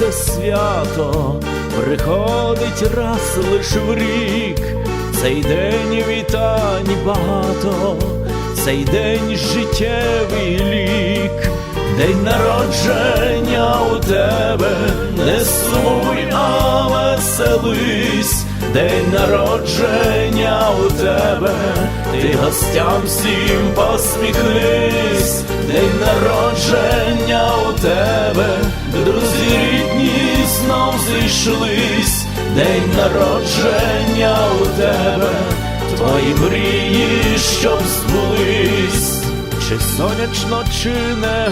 це свято приходить раз лиш в рік, цей день вітань багато, цей день життєвий лік, день народження у тебе, не сумуй, а веселись, день народження у тебе, ти гостям всім посміхнись, день народження у тебе, знов зійшлись, день народження у тебе, твої мрії, щоб збулись, чи сонячно, чи не